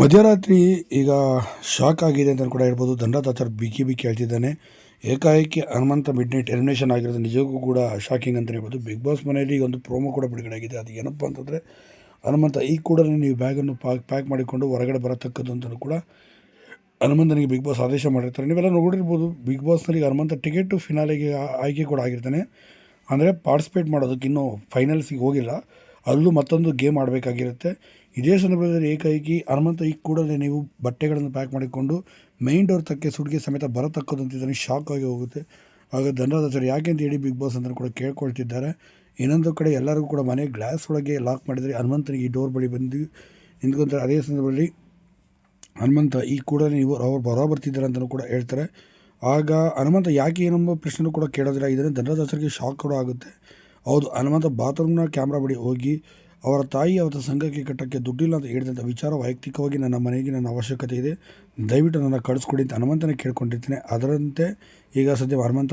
ಮಧ್ಯರಾತ್ರಿ ಈಗ ಶಾಕ್ ಆಗಿದೆ ಅಂತ ಕೂಡ ಹೇಳ್ಬೋದು. ದಂಡದಾತರ್ ಬಿಕ್ಕಿ ಬಿಕ್ಕಿ ಹೇಳ್ತಿದ್ದಾನೆ. ಏಕಾಏಕಿ ಹನುಮಂತ ಮಿಡ್ ನೈಟ್ ಎಲಿಮಿನೇಷನ್ ಆಗಿರೋದು ನಿಜಕ್ಕೂ ಕೂಡ ಶಾಕಿಂಗ್ ಅಂತ ಹೇಳ್ಬೋದು. ಬಿಗ್ ಬಾಸ್ ಮನೆಯಲ್ಲಿ ಒಂದು ಪ್ರೋಮೋ ಕೂಡ ಬಿಡುಗಡೆ ಆಗಿದೆ. ಅದು ಏನಪ್ಪ ಅಂತಂದರೆ, ಹನುಮಂತ ಈ ಕೂಡಲೇ ನೀವು ಬ್ಯಾಗನ್ನು ಪ್ಯಾಕ್ ಪ್ಯಾಕ್ ಮಾಡಿಕೊಂಡು ಹೊರಗಡೆ ಬರತಕ್ಕದ್ದು ಅಂತಲೂ ಕೂಡ ಹನುಮಂತನಿಗೆ ಬಿಗ್ ಬಾಸ್ ಆದೇಶ ಮಾಡಿರ್ತಾರೆ. ನೀವೆಲ್ಲ ನೋಡಿರ್ಬೋದು ಬಿಗ್ ಬಾಸ್ನಲ್ಲಿ ಹನುಮಂತ ಟಿಕೆಟು ಫಿನಾಲೆಗೆ ಆಯ್ಕೆ ಕೂಡ ಆಗಿರ್ತಾನೆ. ಅಂದರೆ ಪಾರ್ಟಿಸಿಪೇಟ್ ಮಾಡೋದಕ್ಕೆ ಇನ್ನೂ ಫೈನಲ್ಸಿಗೆ ಹೋಗಿಲ್ಲ. ಅಲ್ಲೂ ಮತ್ತೊಂದು ಗೇಮ್ ಆಡಬೇಕಾಗಿರುತ್ತೆ. ಇದೇ ಸಂದರ್ಭದಲ್ಲಿ ಏಕಾಏಕಿ ಹನುಮಂತ ಈ ಕೂಡಲೇ ನೀವು ಬಟ್ಟೆಗಳನ್ನು ಪ್ಯಾಕ್ ಮಾಡಿಕೊಂಡು ಮೈನ್ ಡೋರ್ ತಕ್ಕೆ ಸುಡಿಗೆ ಸಮೇತ ಬರತಕ್ಕದ್ದು ಇದನ್ನು ಶಾಕ್ ಆಗಿ ಹೋಗುತ್ತೆ. ಆಗ ದಂಡದಾಚರು ಯಾಕೆ ಅಂತ ಹೇಳಿ ಬಿಗ್ ಬಾಸ್ ಅಂತ ಕೂಡ ಕೇಳ್ಕೊಳ್ತಿದ್ದಾರೆ. ಇನ್ನೊಂದು ಕಡೆ ಎಲ್ಲರಿಗೂ ಕೂಡ ಮನೆ ಗ್ಲಾಸ್ ಒಳಗೆ ಲಾಕ್ ಮಾಡಿದರೆ ಹನುಮಂತನಿಗೆ ಈ ಡೋರ್ ಬಳಿ ಬಂದು ನಿಂತ್ಕೊಂತಾರೆ. ಅದೇ ಸಂದರ್ಭದಲ್ಲಿ ಹನುಮಂತ ಈ ಕೂಡಲೇ ನೀವು ಅವ್ರು ಬರೋ ಬರ್ತಿದ್ದಾರೆ ಅಂತಲೂ ಕೂಡ ಹೇಳ್ತಾರೆ. ಆಗ ಹನುಮಂತ ಯಾಕೆ ಏನೆಂಬ ಪ್ರಶ್ನೆ ಕೂಡ ಕೇಳೋದಿಲ್ಲ. ಇದರಿಂದ ಸರ್ಗೆ ಶಾಕ್ ಕೂಡ ಆಗುತ್ತೆ. ಹೌದು, ಹನುಮಂತ ಬಾತ್ರೂಮ್ನ ಕ್ಯಾಮ್ರಾ ಬಳಿ ಹೋಗಿ ಅವರ ತಾಯಿ ಅವರ ಸಂಘಕ್ಕೆ ಕಟ್ಟಕ್ಕೆ ದುಡ್ಡಿಲ್ಲ ಅಂತ ಹೇಳಿದಂಥ ವಿಚಾರ ವೈಯಕ್ತಿಕವಾಗಿ ನನ್ನ ಮನೆಗೆ ನನ್ನ ಅವಶ್ಯಕತೆ ಇದೆ. ದಯವಿಟ್ಟು ನನ್ನ ಕಳಿಸ್ಕೊಡಿ ಅಂತ ಹನುಮಂತನ ಕೇಳ್ಕೊಂಡಿರ್ತೀನಿ. ಅದರಂತೆ ಈಗ ಸದ್ಯ ಹನುಮಂತ